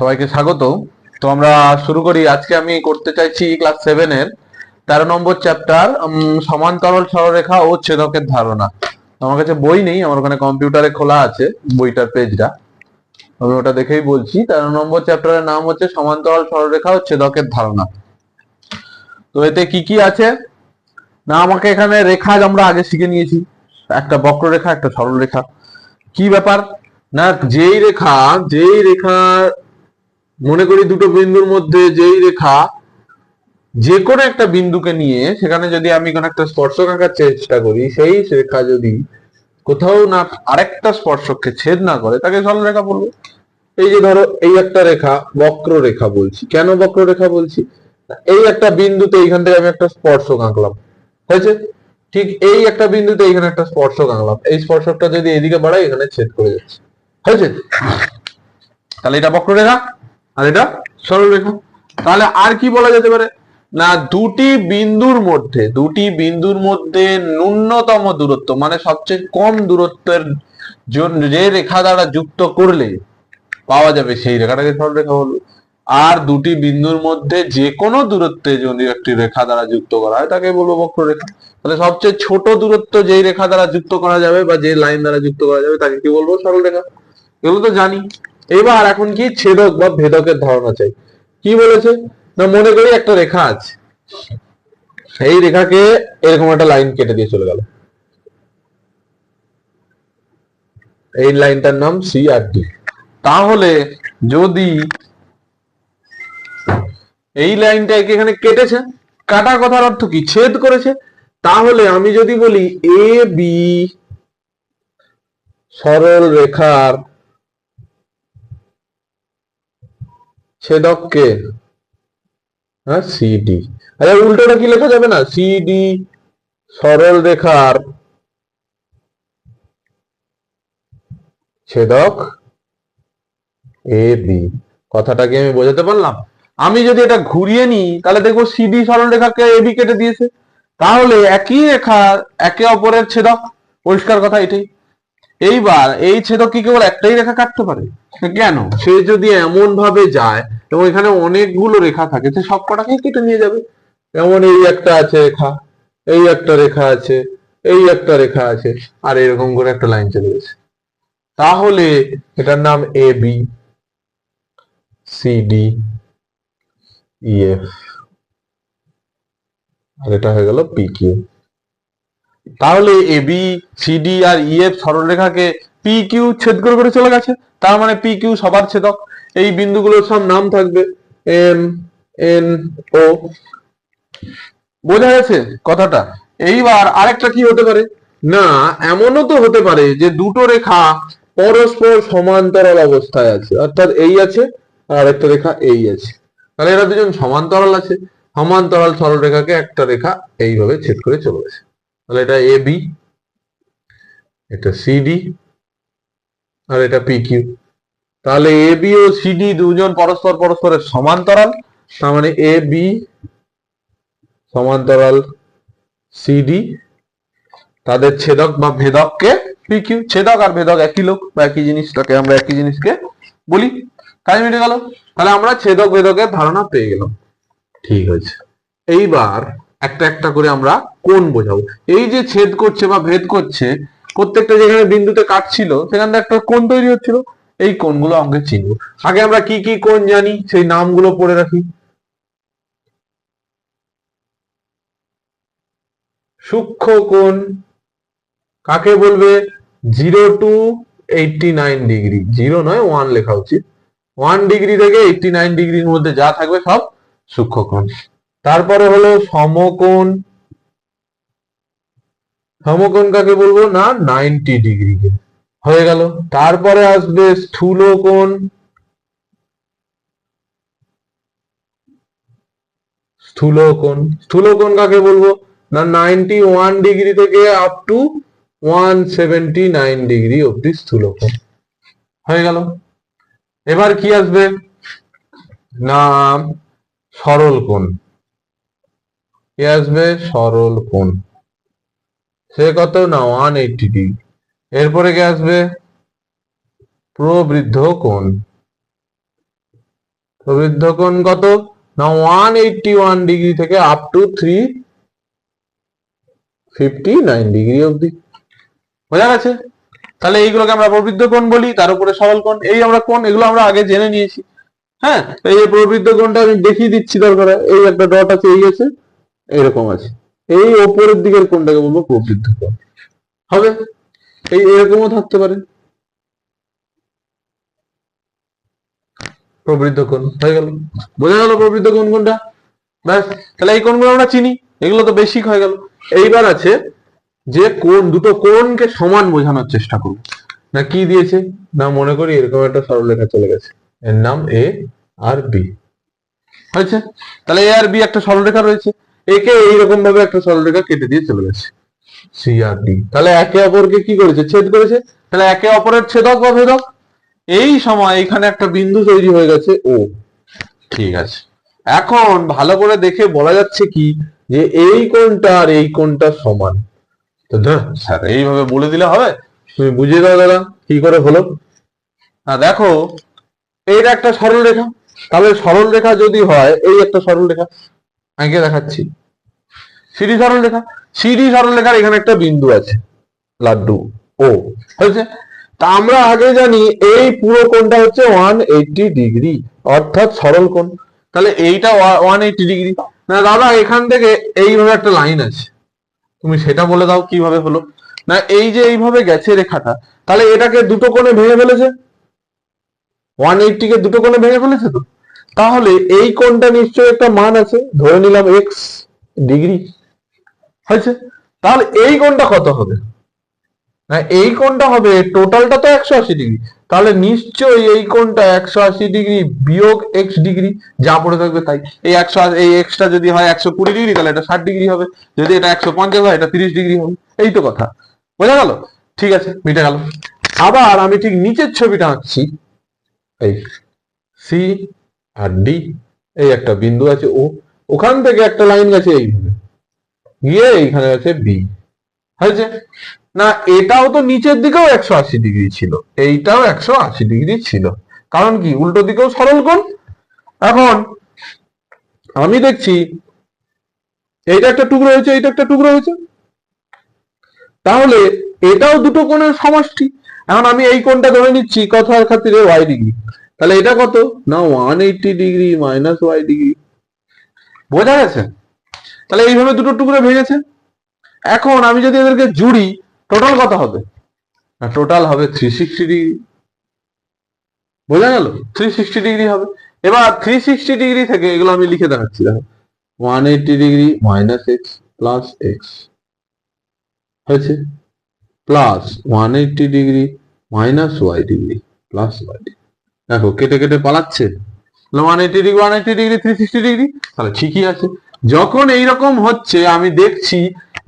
সবাইকে স্বাগত। তো আমরা শুরু করি। আজকে আমি করতে চাইছি ক্লাস সেভেনের তেরো নম্বর চ্যাপ্টার সমান্তরাল সরলরেখা ও ছেদকের ধারণা। আমার কাছে বই নেই, আমার ওখানে কম্পিউটারে খোলা আছে বইটার পেজটা আমি ওটা দেখেই বলছি, তেরো নম্বর চ্যাপ্টারের নাম হচ্ছে সমান্তরাল সরলরেখা ও ছেদকের ধারণা। তো এতে কি কি আছে? না, আমাকে এখানে রেখা আমরা আগে শিখে নিয়েছি। একটা বক্ররেখা, একটা সরলরেখা। কি ব্যাপার? না, যেই রেখা যেই রেখা মনে করি দুটো বিন্দুর মধ্যে যেই রেখা যে কোনো একটা বিন্দুকে নিয়ে সেখানে যদি আমি কোনো একটা স্পর্শক আঁকার চেষ্টা করি, সেই রেখা যদি কোথাও না আরেকটা স্পর্শককে ছেদ না করে, তাকে সরলরেখা বলব। এই যে ধরো এই একটা রেখা বক্ররেখা বলছি। কেন বক্ররেখা বলছি? এই একটা বিন্দুতে এইখান থেকে আমি একটা স্পর্শক আঁকলাম। হয়েছে? ঠিক এই একটা বিন্দুতে এইখানে একটা স্পর্শক আঁকলাম। এই স্পর্শকটা যদি এদিকে বাড়াই, এখানে ছেদ করে যাচ্ছে। হয়েছে? তাহলে এটা বক্ররেখা? আর এটা সরলরেখা তাহলে আর কি বলা যেতে পারে? না, দুটি বিন্দুর মধ্যে, দুটি বিন্দুর মধ্যে ন্যূনতম দূরত্ব মানে সবচেয়ে কম দূরত্বের জন্য যে রেখা দ্বারা যুক্ত করলে পাওয়া যাবে সেই রেখাটাকে সরলরেখা হলো আর দুটি বিন্দুর মধ্যে যে কোনো দূরত্বে যদি একটি রেখা দ্বারা যুক্ত করা হয়, তাকে বলব বক্ররেখা। তাহলে সবচেয়ে ছোট দূরত্ব যেই রেখা দ্বারা যুক্ত করা যাবে বা যে লাইন দ্বারা যুক্ত করা যাবে, তাকে কি বলব? সরলরেখা এগুলো তো জানি। এবার এখন কি ছেদক বা ভেদকের ধারণা চাই? কি বলেছে? না, মনে করি একটা রেখা আছে। এই রেখাকে এরকম একটা লাইন কেটে দিয়ে চলে গেল। এই লাইনটার নাম সি আর ডি। তাহলে যদি এই লাইনটাকে এখানে কেটেছে কাটা কথার অর্থ কি? ছেদ করেছে। তাহলে আমি যদি বলি এ বি সরল রেখার ছেদককে হ্যাঁ সিডি আচ্ছা উল্টোটা কি লেখা যাবে না? সিডি সরল রেখার ছেদক এ বি কথাটা কি আমি বোঝাতে পারলাম? আমি যদি এটা ঘুরিয়ে নিই, তাহলে দেখব সিডি সরল রেখাকে এ বি কেটে দিয়েছে। তাহলে একই রেখা, একে অপরের ছেদক। পরিষ্কার কথা এটাই। এইবার এই ছেদক কি কেবল একটাই রেখা কাটতে পারে। কেন? সে যদি এমন ভাবে যায়, এবং এখানে অনেকগুলো রেখা থাকে, সে সব কটাকেই কেটে নিয়ে যাবে। যেমন এই একটা আছে রেখা, এই একটা রেখা আছে, এই একটা রেখা আছে, আর এরকম করে একটা লাইন চলে গেছে। তাহলে এটার নাম A B C D EF আর এটা হয়ে গেল পি কিউ তাহলে এ বি সিডি আর ইএফ সরলরেখাকে পি কিউ ছেদ করে করে চলে গেছে। তার মানে পি কিউ সবার ছেদক। এই বিন্দুগুলোর সব নাম থাকবে এম এন ও বোঝা গেছে কথাটা? এইবার আরেকটা কি হতে পারে? না, এমনও তো হতে পারে যে দুটো রেখা পরস্পর সমান্তরাল অবস্থায় আছে। অর্থাৎ এই আছে আর আরেকটা রেখা এই আছে। তাহলে এরা দুজন সমান্তরাল আছে। সমান্তরাল সরলরেখাকে একটা রেখা এইভাবে ছেদ করে চলে গেছে। তাহলে এটা এ বি এটা সিডি আর এটা পি কিউ তাহলে এ বি ও সিডি দুজন পরস্পর পরস্পরের সমান্তরাল, তার মানে এ বি সমান্তরাল সিডি তাদের ছেদক বা ভেদককে পি কিউ ছেদক আর ভেদক একই লোক বা একই জিনিসটাকে আমরা একই জিনিসকে বলি। কাজ মিটে গেল। তাহলে আমরা ছেদক ভেদকের ধারণা পেয়ে গেলাম। ঠিক আছে। এইবার একটা একটা করে আমরা কোন বোঝাবো। এই যে ছেদ করছে বা ভেদ করছে, প্রত্যেকটা যেখানে বিন্দুতে কাটছিল সেখানে একটা কোন তৈরি হচ্ছিল। এই কোণগুলো আমাকে চিনবো আগে আমরা কি কি কোণ জানি, সেই নামগুলো পড়ে রাখি। সূক্ষ্ম কোণ, কাকে বলবে? Zero to eighty nine degree. Zero নয়, ওয়ান লেখা উচিত। ওয়ান ডিগ্রি থেকে এইটটি নাইন ডিগ্রির মধ্যে যা থাকবে সব সূক্ষ্ম কোণ। তারপরে হলো সমকোণ সমকোণ কাকে বলব? না নাইনটি ডিগ্রিকে। হয়ে গেল। তারপরে আসবে স্থূল কোণ স্থূল কোণ স্থূল কোণ কাকে বলব? না নাইনটি ওয়ান ডিগ্রি থেকে up to one seventy nine degree অব্দি স্থূল কোণ হয়ে গেল। এবার কি আসবে? না সরল কোণ কি আসবে সরল কোণ। সে কত? না ওয়ান এইটটি ডিগ্রি এরপরে কি আসবে? প্রবৃদ্ধ কোণ। প্রবৃদ্ধ কোণ কত? না ওয়ান এইটটি ওয়ান ডিগ্রি থেকে up to three fifty nine degree অবধি। বোঝা গেছে? তাহলে এইগুলোকে আমরা প্রবৃদ্ধ কোণ বলি, তার উপরে সরল কোণ। এই আমরা কোণ, এগুলো আমরা আগে জেনে নিয়েছি। হ্যাঁ এই প্রবৃদ্ধ কোণটা আমি দেখিয়ে দিচ্ছি দরকার। এই একটা ডট আছে, এই আছে। এরকম আছে। এই ওপরের দিকের কোনটাকে বলব প্রবৃদ্ধ হবে? এই এরকমও থাকতে পারে। প্রবৃদ্ধ কোণ, হয়ে গেল। বোঝা গেল প্রবৃদ্ধ কোনটা ব্যাস, তাহলে এই আমরা চিনি, এগুলো তো হয়ে গেল। এইবার আছে যে কোণ, দুটো কোণকে সমান বোঝানোর চেষ্টা করব। না কি দিয়েছে? না মনে করি এরকম একটা সরলরেখা চলে গেছে। এর নাম এ আর বি হয়েছে? তাহলে এ আর বি একটা সরলরেখা রয়েছে। একে এইরকম ভাবে একটা সরলরেখা কেটে দিয়ে চলে গেছে। সি আর ডি তাহলে একে অপরকে কি করেছে? ছেদ করেছে? তাহলে একে অপরের ছেদক বা ভেদক? এই সময় এখানে একটা বিন্দু তৈরি হয়ে গেছে ও ঠিক আছে। এখন ভালো করে দেখে বলা যাচ্ছে কি? যে এই কোনটা আর এই কোণটা সমান। তো স্যার, এইভাবে বলে দিলে হবে? তুমি বুঝিয়ে দাও দাদা, কি করে হলো? না দেখো, এইটা একটা সরল রেখা। তাহলে সরল রেখা যদি হয়, এই একটা সরল রেখা। আগে দেখাচ্ছি। সিডি সরল রেখা সিডি সরল রেখার এখানে একটা বিন্দু আছে, লাড্ডু। ও, হয়েছে? তা আমরা আগে জানি এই পুরো কোণটা হচ্ছে ওয়ান এইটি ডিগ্রি অর্থাৎ সরল কোণ। তাহলে এইটা ওয়ান এইটি ডিগ্রি না, দাদা, এখান থেকে এইভাবে একটা লাইন আছে। তুমি সেটা বলে দাও কীভাবে হলো। না, এই যে এইভাবে গেছে রেখাটা, তাহলে এটাকে দুটো কোণে ভেঙে ফেলেছে? ওয়ান কে দুটো কোণে ভেঙে ফেলেছে তো? তাহলে এই কোণটা নিশ্চয়ই একটা মান আছে। ধরে নিলাম এক্স ডিগ্রি হয়েছে। তাহলে এই কোণটা কত হবে? না, এই কোণটা হবে টোটালটা তো একশো আশি ডিগ্রি। তাহলে নিশ্চয়ই এই কোণটা একশো আশি ডিগ্রি বিয়োগ এক্স ডিগ্রি, যা পড়ে থাকবে তাই। এই একশো এই এক্সটা যদি হয় একশো কুড়ি ডিগ্রি, তাহলে এটা ষাট ডিগ্রি হবে। যদি এটা একশো পঞ্চাশ হয়, এটা তিরিশ ডিগ্রি হবে। এই তো কথা। বোঝা গেল? ঠিক আছে, মিটে গেল। আবার আমি ঠিক নিচের ছবিটা আঁকছি। এই সি আর ডি এই একটা বিন্দু আছে, ও, ওখান থেকে একটা লাইন গেছে এইভাবে। গিয়ে এইখানে আছে বি হয়েছে? না, এটাও তো নিচের দিকেও একশো আশি ডিগ্রি ছিল। এইটাও একশো আশি ডিগ্রি ছিল। কারণ কি? উল্টো দিকেও সরল কোণ। এখন, আমি দেখছি, এইটা একটা টুকরো হয়েছে, এইটা একটা টুকরো হয়েছে। তাহলে, এটাও দুটো কোণের সমষ্টি। এখন আমি এই কোণটা ধরে নিচ্ছি, কথার খাতিরে ওয়াই ডিগ্রি তাহলে এটা কত? না one eighty degree minus Y degree বোঝা গেছে? তাহলে এইভাবে দুটো টুকরো ভেঙেছে। এখন আমি যদি এদেরকে জুড়ি টোটাল কত হবে? না টোটাল হবে থ্রি সিক্সটি ডিগ্রি বোঝা গেল? থ্রি সিক্সটি ডিগ্রি হবে। এবার থ্রি সিক্সটি ডিগ্রি থেকে এগুলো আমি লিখে দেখাচ্ছি, দেখো। One eighty degree minus X plus X হয়েছে? Plus one eighty degree minus Y degree plus Y degree দেখো, কেটে কেটে পালাচ্ছে। One eighty degree one eighty degree three sixty degree তাহলে ঠিকই আছে। যখন এইরকম হচ্ছে, আমি দেখছি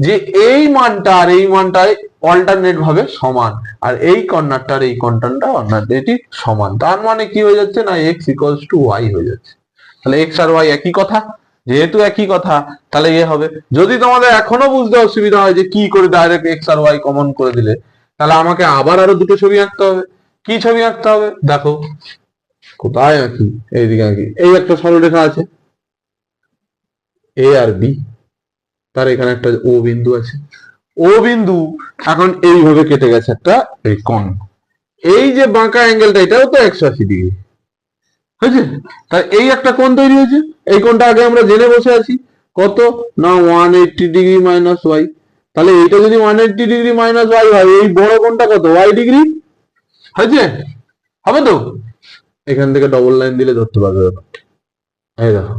যে এই মানটা আর এই মানটায় অল্টারনেট ভাবে সমান, আর এই কর্নারটার এই কর্নারটা অল্টারনেটিভ সমান। তার মানে কি হয়ে যাচ্ছে না এক্স ইকুয়ালস টু ওয়াই হয়ে যাচ্ছে। তাহলে এক্স আর ওয়াই একই কথা? যেহেতু একই কথা, তাহলে এ হবে। যদি তোমাদের এখনও বুঝতে অসুবিধা হয় যে কি করে ডাইরেক্ট এক্স আর ওয়াই কমন করে দিলে, তাহলে আমাকে আবার আরও দুটো ছবি আঁকতে হবে। কি ছবি আঁকতে হবে? দেখো। কোথায় আঁকি? এইদিকে আঁকি। এই একটা সরলরেখা আছে। এ আর বি তার এখানে একটা ও বিন্দু আছে। ও বিন্দু এখন এইভাবে কেটে গেছে একটা এই কোণ। এই যে বাঁকা অ্যাঙ্গেলটা এটাও তো একশো আশি ডিগ্রি হয়েছে? তাই এই একটা কোণ তৈরি হয়েছে। এই কোণটা আগে আমরা জেনে বসে আছি। কত? না one eighty degree minus Y তাহলে এইটা যদি one eighty degree minus Y হয়, এই বড় কোণটা কত? ওয়াই ডিগ্রি হয়েছে? হবে তো? এখান থেকে ডবল লাইন দিলে ধরতে পারবে ব্যাপারটা। এই দেখো।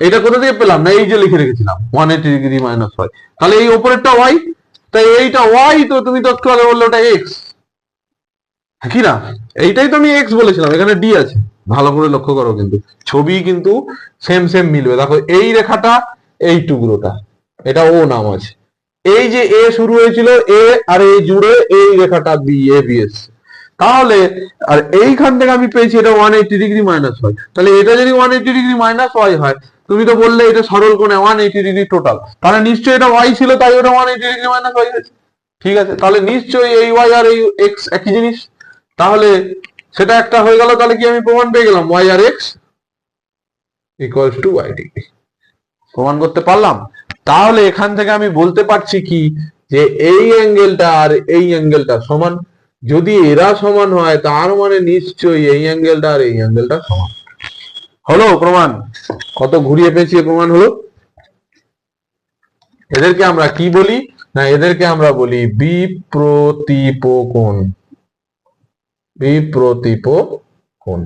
এটা কোথা থেকে পেলাম? না, এই যে লিখে রেখেছিলাম। One eighty degree minus Y তাহলে এই ওপরেরটা ওয়াই তাই এইটা ওয়াই তো তুমি তো একটু আগে বললে ওটা এক্স কি না? এইটাই তো আমি এক্স বলেছিলাম। এখানে ডি আছে। ভালো করে লক্ষ্য করো কিন্তু। ছবি কিন্তু সেম সেম মিলবে। দেখো, এই রেখাটা এই টুকরোটা এটা ও নাম আছে। এই যে এ শুরু হয়েছিল এ আর এই জুড়ে এই রেখাটা বি এ বি তাহলে, আর এইখান থেকে আমি পেয়েছি এটা one eighty degree minus Y তাহলে এটা যদি one eighty degree minus Y হয়, তুমি তো বললে এটা সরল কোণে ওয়ান এইটি ডিগ্রি টোটাল তাহলে নিশ্চয়ই এটা ওয়াই ছিল, তাই ওটা one eighty degree minus Y হয়েছে। ঠিক আছে, তাহলে নিশ্চয়ই এই ওয়াই আর এই এক্স একই জিনিস। তাহলে সেটা একটা হয়ে গেল, তাহলে কি আমি প্রমাণ পেয়ে গেলাম? Y R X equals to Y degree প্রমাণ করতে পারলাম? তাহলে এখান থেকে আমি বলতে পারছি কি, যে এই অ্যাঙ্গেলটা আর এই অ্যাঙ্গেলটা সমান। যদি এরা সমান হয় তার মানে নিশ্চয়ই এই অ্যাঙ্গেলটা আর এই অ্যাঙ্গেলটা সমান। হলো প্রমাণ। কত ঘুরিয়ে পেঁচিয়ে প্রমাণ হলো? এদেরকে আমরা কি বলি? না এদেরকে আমরা বলি বিপ্রতীপ কোণ বিপ্রতীপ কোণ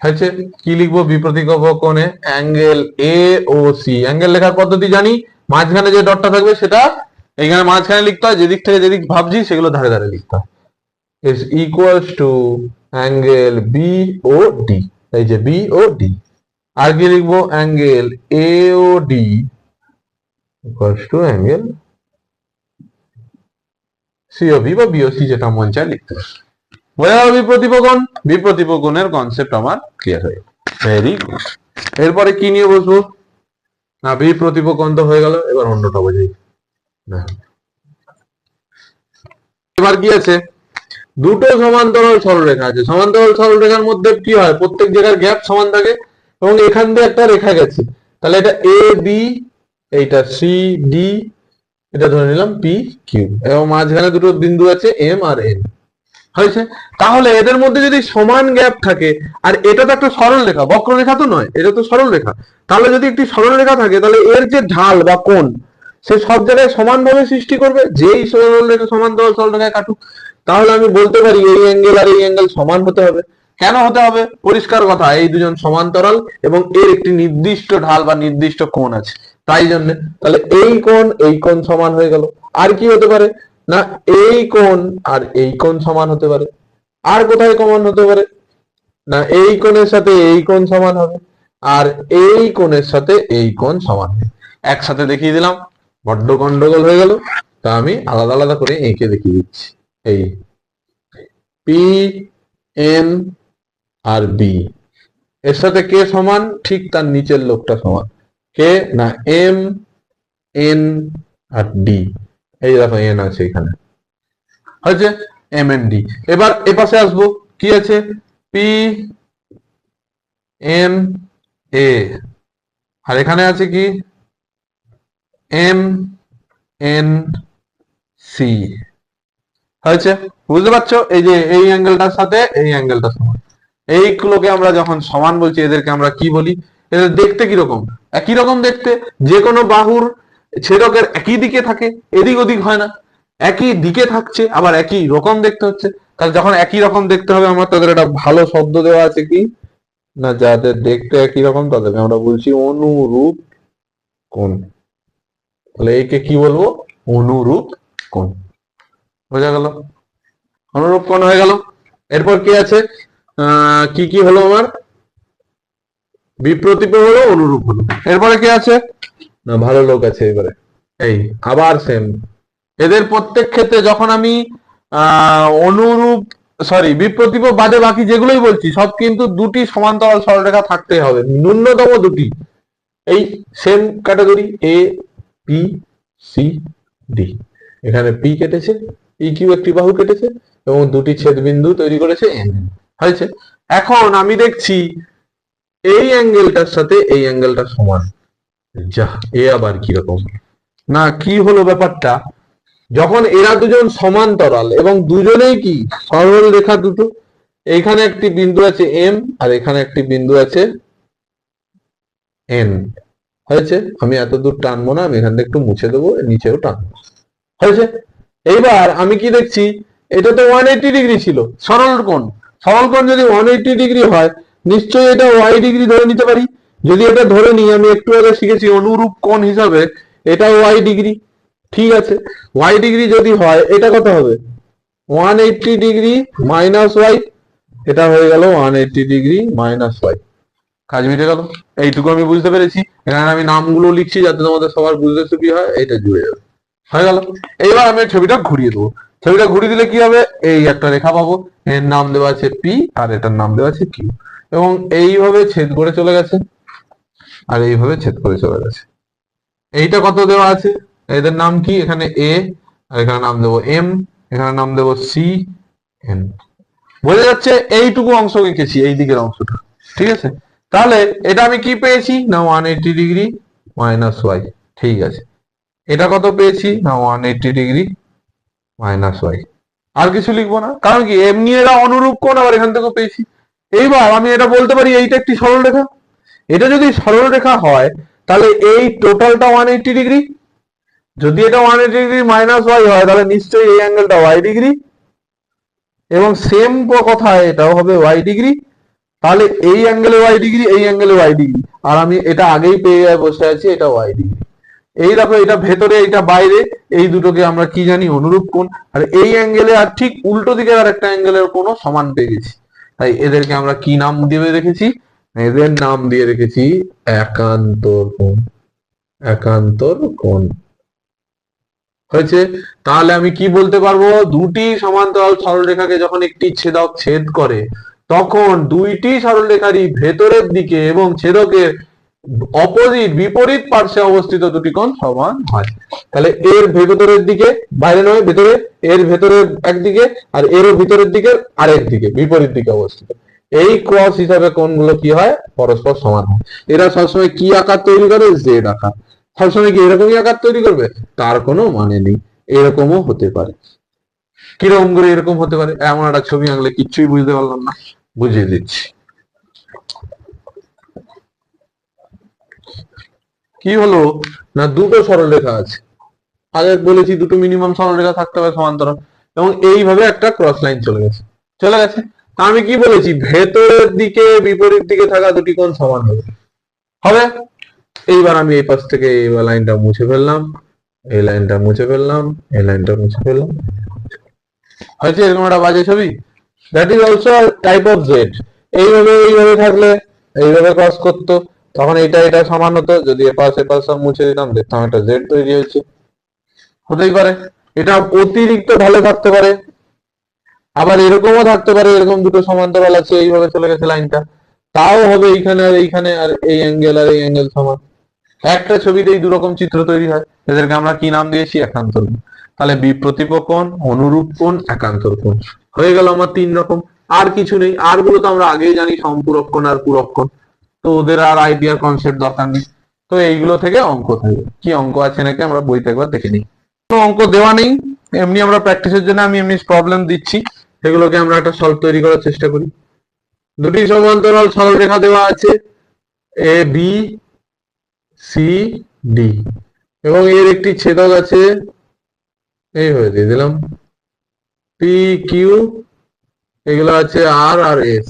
হয়েছে? কি লিখব বিপ্রতীপ কোণে angle A O C angle লেখার পদ্ধতি জানি? মাঝখানে যে ডটটা থাকবে সেটা এইখানে মাঝখানে লিখতে হয়, যেদিক থেকে যেদিক ভাবছি, সেগুলো ধারে ধারে লিখতে হয়। Is equals to angle B O D এই যে বি ও ডি আর কি লিখব? Angle A O D equals to angle C O B বা বিওসি যেটা মন চায় লিখতে বোঝা গেল বিপ্রতিপকোণ বিপ্রতিপকোণের কনসেপ্ট আমার ক্লিয়ার হয়ে ভেরি গুড এরপরে কি নিয়ে বসবো? না বিপ্রতিপকোণ তো হয়ে গেল, এবার অন্যটা বোঝাই। এবার কি আছে? দুটো সমান্তরাল সরলরেখা আছে। সমান্তরাল সরলরেখার মধ্যে কি হয়? প্রত্যেক জায়গার গ্যাপ সমান থাকে এবং এখান দিয়ে একটা রেখা গেছে। তাহলে এটা এ বি এইটা সি ডি এটা ধরে নিলাম পি কিউ এবং মাঝখানে দুটো বিন্দু আছে এম আর এন হয়েছে? তাহলে এদের মধ্যে যদি সমান গ্যাপ থাকে, আর এটা তো একটা সরল রেখা বক্ররেখা তো নয়, এটা তো সরল রেখা তাহলে যদি একটি সরল রেখা থাকে, তাহলে এর যে ঢাল বা কোণ সে সব জায়গায় সমানভাবে সৃষ্টি করবে যেই সরল রেখা সমান্তরাল সরল রেখায় কাটুক, তাহলে আমি বলতে পারি এই অ্যাঙ্গেল আর এই অ্যাঙ্গেল সমান হতে হবে। কেন হতে হবে? পরিষ্কার কথা, এই দুজন সমান্তরাল এবং এর একটি নির্দিষ্ট ঢাল বা নির্দিষ্ট কোণ আছে। তাই জন্য, তাহলে এই কোণ এই কোণ সমান হয়ে গেল। আর কি হতে পারে? না, এই কোণ আর এই কোণ সমান হতে পারে। আর কোথায় সমান হতে পারে? না, এই কোণের সাথে এই কোণ সমান হবে, আর এই কোণের সাথে এই কোণ সমান হবে। একসাথে দেখিয়ে দিলাম। বড্ড গন্ডগোল হয়ে গেল, তা আমি আলাদা আলাদা করে এঁকে দেখিয়ে দিচ্ছি। এই পি এম আর বি এর সাথে কে সমান? ঠিক তার নিচের লোকটা সমান। কে? না এম এন আর ডি এই দেখো এন আছে এখানে। হয়েছে? এম এন ডি এবার এ পাশে আসব। কি আছে? পি এম এ আর এখানে আছে কি? এম এন সি হয়েছে? বুঝতে পারছ? এই যে এই অ্যাঙ্গেলটার সাথে এই অ্যাঙ্গেলটা সমান। এইগুলোকে আমরা যখন সমান বলছি, এদেরকে আমরা কি বলি? এদের দেখতে কীরকম? একই রকম দেখতে। যে কোনো বাহুর ছেদকের একই দিকে থাকে, এদিক ওদিক হয় না। একই দিকে থাকছে, আবার একই রকম দেখতে হচ্ছে। তাহলে যখন একই রকম দেখতে হবে, আমার তাদের একটা ভালো শব্দ দেওয়া আছে কি? না, যাদের দেখতে একই রকম, তাদেরকে আমরা বলছি অনুরূপ কোণ। তাহলে একে কি বলব? অনুরূপ কোণ। বোঝা গেল? অনুরূপ কোণ হয়ে গেল। এরপর কি আছে? কি কি হলো আমার? বিপ্রতীপ হলো, অনুরূপ হলো। এরপরে কি আছে? না, ভালো লোক আছে এবারে। এই, আবার সেম এদের প্রত্যেক ক্ষেত্রে যখন আমি অনুরূপ সরি বিপ্রতীপ বাদে বাকি যেগুলোই বলছি, সব কিন্তু দুটি সমান্তরাল সরলরেখা থাকতে হবে। ন্যূনতম দুটি। এই same category A P C D এখানে পি কেটেছে ই কিউ একটি বাহু কেটেছে এবং দুটি ছেদবিন্দু তৈরি করেছে হয়েছে? এখন আমি দেখছি এই অ্যাঙ্গেলটার সাথে এই অ্যাঙ্গেলটা সমান। যা, এ আবার কীরকম? না, কি হলো ব্যাপারটা? যখন এরা দুজন সমান্তরাল এবং দুজনেই কি সরল রেখা দুটো এইখানে একটি বিন্দু আছে এম আর এখানে একটি বিন্দু আছে এন হয়েছে? আমি এত দূর টানবো না, আমি এখান থেকে একটু মুছে দেবো, নিচেও টানবো। হয়েছে? এইবার আমি কি দেখছি? এটা তো ওয়ান এইটি ডিগ্রি ছিল। সরল কোণ। সরল কোণ যদি ওয়ান এইটি ডিগ্রি হয়, নিশ্চয়ই এটা ওয়াই ডিগ্রি ধরে নিতে পারি। যদি এটা ধরে নিই, আমি একটু আগে শিখেছি অনুরূপ কোণ হিসাবে, এটা ওয়াই ডিগ্রি ঠিক আছে? ওয়াই ডিগ্রি যদি হয়, এটা কত হবে? One eighty degree minus Y এটা হয়ে গেল one eighty degree minus Y কাজ মিটে গেল। এইটুকু আমি বুঝতে পেরেছি। এখানে আমি নামগুলো লিখছি যাতে তোমাদের সবার বুঝতে সুবিধা হয়, এইটা জুড়ে যাবে। হয়ে গেল। এইবার আমি ছবিটা ঘুরিয়ে দেবো। ছবিটা ঘুরিয়ে দিলে কি হবে? এই একটা রেখা পাবো। এর নাম দেওয়া আছে পি আর এটার নাম দেওয়া আছে কিউ এবং এইভাবে ছেদ করে চলে গেছে। আর এইভাবে ছেদ করে চলে গেছে। এইটা কত দেওয়া আছে? এদের নাম কি? এখানে এ আর এখানে নাম দেবো এম এখানে নাম দেবো সি এন বোঝা যাচ্ছে, এইটুকু অংশ এঁকেছি, এই দিকের অংশটা। ঠিক আছে? তাহলে এটা আমি কি পেয়েছি? না one eighty degree minus Y ঠিক আছে। এটা কত পেয়েছি? না one eighty degree minus Y আর কিছু লিখব না? কারণ কি, এমনি এরা অনুরূপ কোণ আবার এখান থেকে পেয়েছি। এইবার আমি এটা বলতে পারি, এইটা একটি সরল রেখা। এটা যদি সরল রেখা হয়, তাহলে এই টোটালটা ওয়ান এইটি ডিগ্রি যদি এটা one eighty degree minus Y হয়, তাহলে নিশ্চয়ই এই অ্যাঙ্গেলটা ওয়াই ডিগ্রি এবং সেম কথা এটাও হবে ওয়াই ডিগ্রি তাহলে এই অ্যাঙ্গেলে ওয়াই ডিগ্রি এই অ্যাঙ্গেলে ওয়াই ডিগ্রি আর আমি এটা আগেই পেয়ে বসে আছি, এটা ওয়াই ডিগ্রি এই দেখো, এটা ভেতরে, এটা বাইরে, এই দুটোকে আমরা কি জানি, অনুরূপ কোণ। আর এই অ্যাঙ্গেলে আর ঠিক উল্টো দিকে আর একটা অ্যাঙ্গেলের কোনো সমান পেয়ে গেছি। তাই এদেরকে আমরা কি নাম দিয়ে রেখেছি? এদের নাম দিয়ে রেখেছি একান্তর কোণ। একান্তর কোণ। হয়েছে? তাহলে আমি কি বলতে পারব? দুটি সমান্তরাল সরলরেখাকে যখন একটি ছেদক ছেদ করে তখন দুইটি সরলরেখারই ভেতরের দিকে এবং ছেদকের অপোজিট বিপরীত পার্শ্বে অবস্থিত দুটি কোণ সমান হয়। তাহলে এর ভেতরের দিকে বাইরে নয়, ভেতরে এর ভেতরের একদিকে আর এরও ভিতরের দিকে আরেক দিকে, বিপরীত দিকে অবস্থিত। এই ক্রস হিসাবে কোণগুলো কি হয়? পরস্পর সমান হয়। এরা সবসময় কি আকার তৈরি করে? জেড আকার। সবসময় কি এরকমই আকার তৈরি করবে? তার কোনো মানে নেই। এরকমও হতে পারে। কীরকম করে এরকম হতে পারে? এমন একটা ছবি আঁকলে কিচ্ছুই বুঝতে পারলাম না। বুঝিয়ে দিচ্ছি। কি হলো? না দুটো সরলরেখা আছে। আগে বলেছি দুটো মিনিমাম সরলরেখা থাকতে হবে সমান্তরাল। এবং এইভাবে একটা ক্রস লাইন চলে গেছে। চলে গেছে? আমি কি বলেছি? ভেতরের দিকে, বিপরীত দিকে থাকা দুটি কোণ সমান হবে। হবে? এইবার আমি এই পাশ থেকে এই লাইনটা মুছে ফেললাম। এই লাইনটা মুছে ফেললাম। এই লাইনটা মুছে ফেললাম। হয়েছে এরকম একটা বাজে ছবি? That is also type of Z এইভাবে এইভাবে থাকলে, এইভাবে ক্রস করতো, তখন এটা এটা সমান হতো। যদি এপাশ এপাশ সব মুছে দিতাম, দেখতাম একটা জেড তৈরি হয়েছে। হতেই পারে। এটা অতিরিক্ত ভালো থাকতে পারে। আবার এরকমও থাকতে পারে, এরকম দুটো সমান্তরাল আছে, এইভাবে চলে গেছে লাইনটা। তাও হবে এইখানে আর এইখানে, আর এই অ্যাঙ্গেল আর এই অ্যাঙ্গেল সমান। একটা ছবিতেই দু রকম চিত্র তৈরি হয়। এদেরকে আমরা কি নাম দিয়েছি? একান্তর তাহলে বিপ্রতিপ কোণ, অনুরূপ কোণ, একান্তর কোণ। হয়ে গেল আমার তিন রকম। আর কিছু নেই। আরগুলো তো আমরা আগেই জানি, সম্পূরক কোণ আর পূরক কোণ। তো ওদের আর আইডিয়ার কনসেপ্ট দরকার নেই। তো এইগুলো থেকে অঙ্ক থাকবে কি অঙ্ক আছে নাকি আমরা বইতে একবার দেখে নিই। কোনো অঙ্ক দেওয়া নেই। এমনি আমরা প্র্যাকটিসের জন্য আমি এমনি প্রবলেম দিচ্ছি। সেগুলোকে আমরা একটা সলভ তৈরি করার চেষ্টা করি। দুটি সমান্তরাল সরলরেখা দেওয়া আছে। এ বি সি ডি এবং এর একটি ছেদক আছে। এই হয়ে দিয়ে দিলাম। পি কিউ এগুলো আছে আর আর এস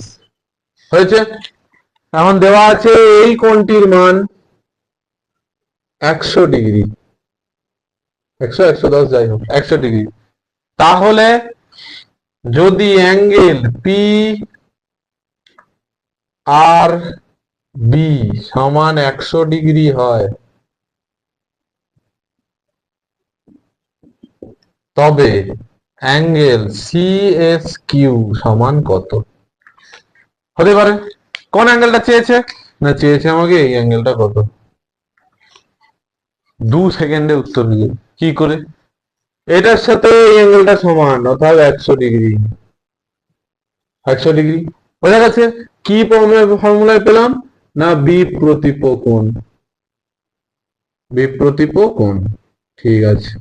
হয়েছে? এখন দেওয়া আছে এই কোণটির মান? একশো ডিগ্রি। একশো একশো দশ, যাই হোক, একশো ডিগ্রি। তাহলে যদি অ্যাঙ্গেল পি আর বি সমান একশো ডিগ্রি হয় তবে অ্যাঙ্গেল সি এস কিউ সমান কত? হতে পারে। কোন অ্যাঙ্গেলটা চেয়েছে? না, চেয়েছে আমাকে এই অ্যাঙ্গেলটা কত? দু সেকেন্ডে উত্তর দিয়ে কি করে? এটার সাথে এই অ্যাঙ্গেলটা সমান, অর্থাৎ একশো ডিগ্রি। একশো ডিগ্রি। বোঝা গেছে? কি ফর্মুলায় পেলাম? না বিপ্রতিপ কোণ বিপ্রতিপ কোণ ঠিক আছে।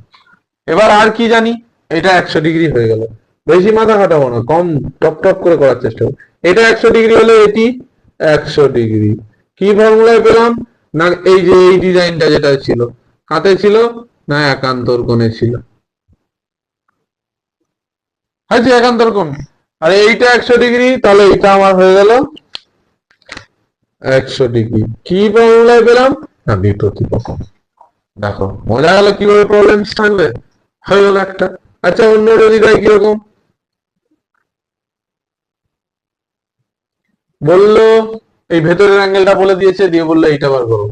এবার আর কি জানি? এটা একশো ডিগ্রি হয়ে গেল। বেশি মাথা খাটাবো না, কম টপ টপ করে করার চেষ্টা করব। এটা একশো ডিগ্রি হলে এটি একশো ডিগ্রি। কি ফর্মুলায় পেলাম? না, এই যে এই ডিজাইনটা যেটা ছিল, কাতে ছিল না একান্তর কোণে ছিল? হয়েছে একান্তর কোণ। আর এইটা একশো ডিগ্রি, তাহলে এটা আমার হয়ে গেল একশো ডিগ্রি। কি ফর্মুলায় পেলাম? না বিপ্রতিপ কোণ দেখো মজা গেল কীভাবে প্রবলেম থাকবে? হয়ে গেল একটা। আচ্ছা অন্য যদি কীরকম? বলল, এই ভেতরের অ্যাঙ্গেলটা বলে দিয়েছে, দিয়ে বলল, এইটা বার করো।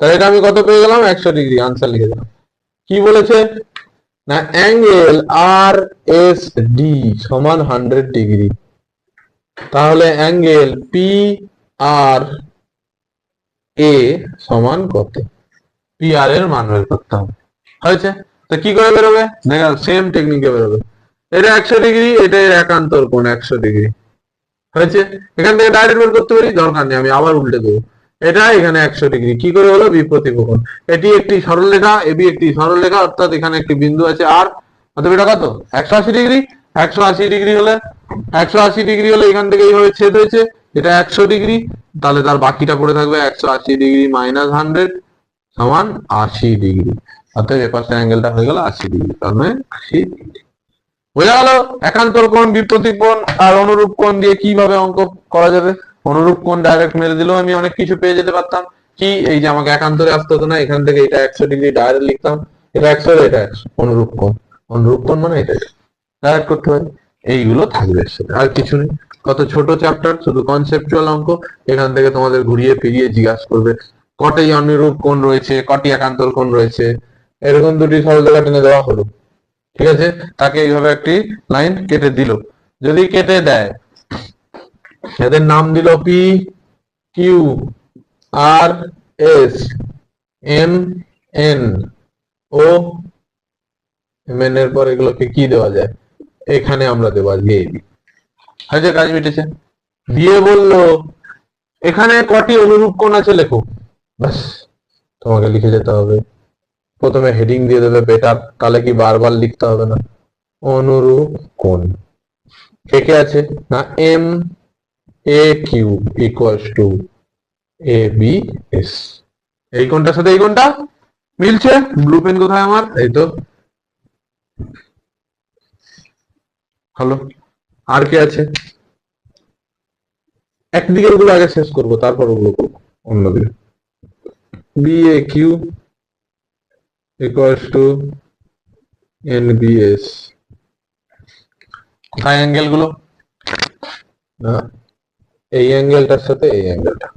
তাহলে এটা আমি কত পেয়ে গেলাম? একশো ডিগ্রি আনসার লিখে দিলাম। কি বলেছে? না অ্যাঙ্গেল আর এস ডি সমান হান্ড্রেড ডিগ্রি তাহলে অ্যাঙ্গেল পি আর এ সমান কত? পি আর এর মান বের করতে হবে। হয়েছে? তো কি করে বেরোবে? দেখা সেম টেকনিকে বেরোবে। এটা একশো ডিগ্রি এটা একান্তর কোণ একশো ডিগ্রি হয়েছে? এখান থেকে ডাইরেক্ট বের করতে পারি? দরকার নেই, আমি আবার উল্টে দেবো। এটা এখানে একশো ডিগ্রি কি করে হলো? বিপ্রতিপকন এটি একটি সরলরেখা এবি একটি সরলরেখা, অর্থাৎ এখানে একটি বিন্দু আছে আর। অতএব এটা কত? একশো আশি ডিগ্রি একশো আশি ডিগ্রি হলে, একশো আশি ডিগ্রি হলে এখান থেকে এইভাবে ছেদ হয়েছে। এটা একশো ডিগ্রি তাহলে তার বাকিটা পড়ে থাকবে একশো আশি ডিগ্রি মাইনাস হান্ড্রেড সমান আশি ডিগ্রি অর্থাৎ এপাশের অ্যাঙ্গেলটা হয়ে গেল আশি ডিগ্রি তার মানে আশি ডিগ্রি বোঝা গেল? একান্তর কোণ বিপ্রতীক কোণ আর অনুরূপ কোণ দিয়ে কীভাবে অঙ্ক করা যাবে? অনুরূপ কোণ ডাইরেক্ট মেরে দিলেও আমি অনেক কিছু পেয়ে যেতে পারতাম। কি? এই যে আমাকে একান্তরে আসতে হতো না, এখান থেকে এটা একশো ডিগ্রি ডাইরেক্ট লিখতাম। এটা একশো এটা একশো। অনুরূপ কোণ। অনুরূপ কোণ মানে এটা। ডাইরেক্ট করতে পারি এইগুলো থাকবে আর কিছু নেই। কত ছোট চ্যাপ্টার শুধু কনসেপচুয়াল অঙ্ক। এখান থেকে তোমাদের ঘুরিয়ে ফিরিয়ে জিজ্ঞাসা করবে। কটি অনুরূপ কোণ রয়েছে? কটি একান্তর কোণ রয়েছে? এরকম দুটি সরলরেখা টেনে দেওয়া হলো। ঠিক আছে? তাকে এইভাবে একটি লাইন কেটে দিল। যদি কেটে দেয়, এদের নাম দিল P Q R S M N ও এম এন এর পর এগুলোকে কি দেওয়া যায়? এখানে আমরা দেবো আজকে এবি হয়েছে কাজ মিটেছে? দিয়ে বলল, এখানে কটি অনুরূপ কোণ আছে লেখো। ব্যাস, তোমাকে লিখে যেতে হবে। প্রথমে হেডিং দিয়ে দেবে বেটার তাহলে কি বারবার লিখতে হবে না? অনুরূপ কোণ। কে আছে? না M A Q equals to A B S এই কোনটার সাথে এই কোনটা মিলছে? ব্লু পেন কোথায় আমার? এই তো। হ্যালো আর কে আছে? একদিকে গুলো আগে শেষ করব, তারপর ওগুলো করব। অন্যদিকে। B A Q equals to NBS কোথায় অ্যাঙ্গেলগুলো? না এই অ্যাঙ্গেলটার সাথে এই অ্যাঙ্গেলটা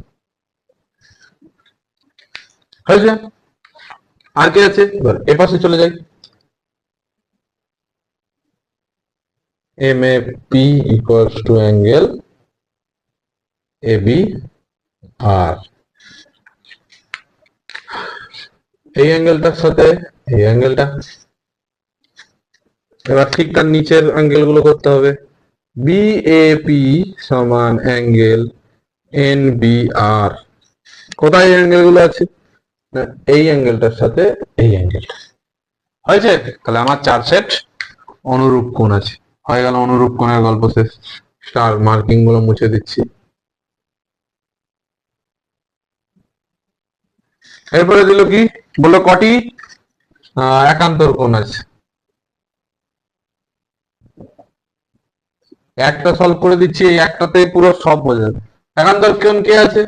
হয়েছে? আর কি আছে? এবার এ পাশে চলে যাই। M A P equals to angle A B আর এই অ্যাঙ্গেলটার সাথে, এই অ্যাঙ্গেলটা এবার ঠিক তার নিচের অ্যাঙ্গেলগুলো করতে হবে। বি এ পি সমান অ্যাঙ্গেল এন বি আর কোথায় অ্যাঙ্গেলগুলো আছে? না, এই অ্যাঙ্গেলটার সাথে এই অ্যাঙ্গেলটা হয়েছে? তাহলে আমার চার সেট অনুরূপ কোণ আছে। হয়ে গেল অনুরূপ কোণের গল্প শেষ। স্টার মার্কিংগুলো মুছে দিচ্ছি। এরপরে দিল কি? বলল, কটি? একান্তর কোণ আছে। একটা সলভ করে দিচ্ছি একটাতে পুরো সব হয়ে যাবে। একান্তর কোণ কে আছে?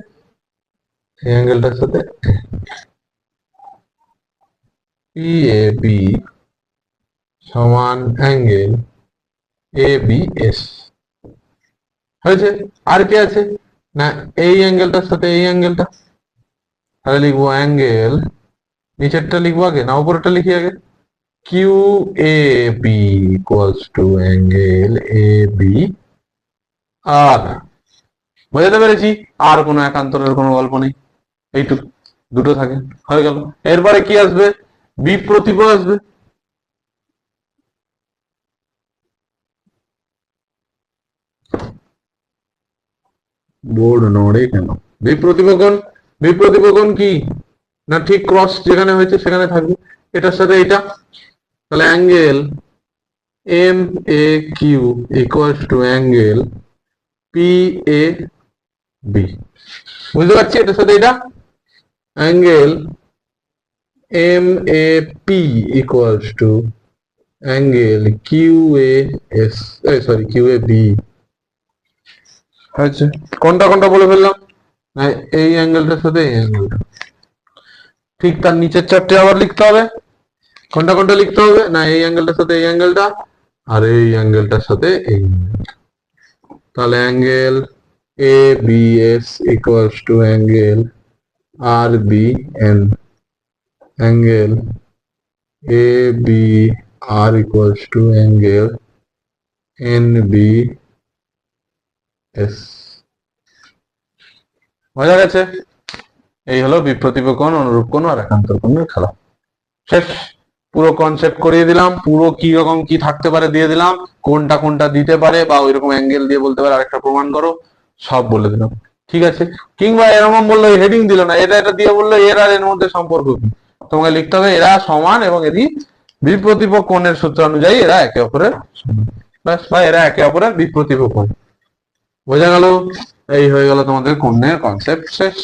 এই অ্যাঙ্গেলটার সাথে। পি এ বি সমান অ্যাঙ্গেল এ বি এস হয়েছে? আর কে আছে? না, এই অ্যাঙ্গেলটার সাথে এই অ্যাঙ্গেলটা তাহলে লিখব অ্যাঙ্গেল নিচেরটা লিখব আগে? না, উপরেরটা লিখি আগে? Q A B equals to angle A B আর বোঝাতে পেরেছি? আর কোনো একান্তরের কোনো গল্প নেই। এইটুকু। দুটো থাকে। হয়ে গেল। এরপরে কি আসবে? বিপ্রতীপ আসবে। বোর্ড নড়ে কেন? বিপ্রতিপকন বিপ্রতিপকন কি? না ঠিক ক্রস যেখানে হয়েছে সেখানে থাকবে। এটার সাথে এটা তাহলে angle M A Q equals to angle P A B বুঝতে পারছি এটার সাথে এটা angle M A P equals to angle Q A S sorry Q A B হয়েছে। কোনটা কোনটা বলে ফেললাম? এই অ্যাঙ্গেলটার সাথে এই অ্যাঙ্গেলটা ঠিক তার নিচের চারটে আবার লিখতে হবে। কোনটা কোনটা লিখতে হবে? না, এই অ্যাঙ্গেলটার সাথে এই অ্যাঙ্গেলটা আর এই অ্যাঙ্গেলটার সাথে এই তাহলে angle A B S equals to angle R B N angle A B R equals to angle N B S বোঝা গেছে? এই হলো বিপ্রতিপ অনুরূপ কোণ আর একান্তর কোণের খেলা। শেষ। পুরো কনসেপ্ট করিয়ে দিলাম, পুরো কি রকম কি থাকতে পারে দিয়ে দিলাম, কোনটা কোনটা দিতে পারে বা ওইরকম অ্যাঙ্গেল দিয়ে বলতে পারে আরেকটা প্রমাণ করো, সব বলে দিলাম। ঠিক আছে? কিংবা এরকম বলল হেডিং দিল না, এটা এটা দিয়ে বলল, এর আর এর মধ্যে সম্পর্ক কি? তোমাকে লিখতে হবে, এরা সমান এবং এরই বিপ্রতিপ কোণের সূত্র অনুযায়ী এরা একে অপরের। ব্যাস, বা এরা একে অপরের বিপ্রতিপ বোঝা গেল? এই হয়ে গেল তোমাদের কোণের কনসেপ্ট শেষ।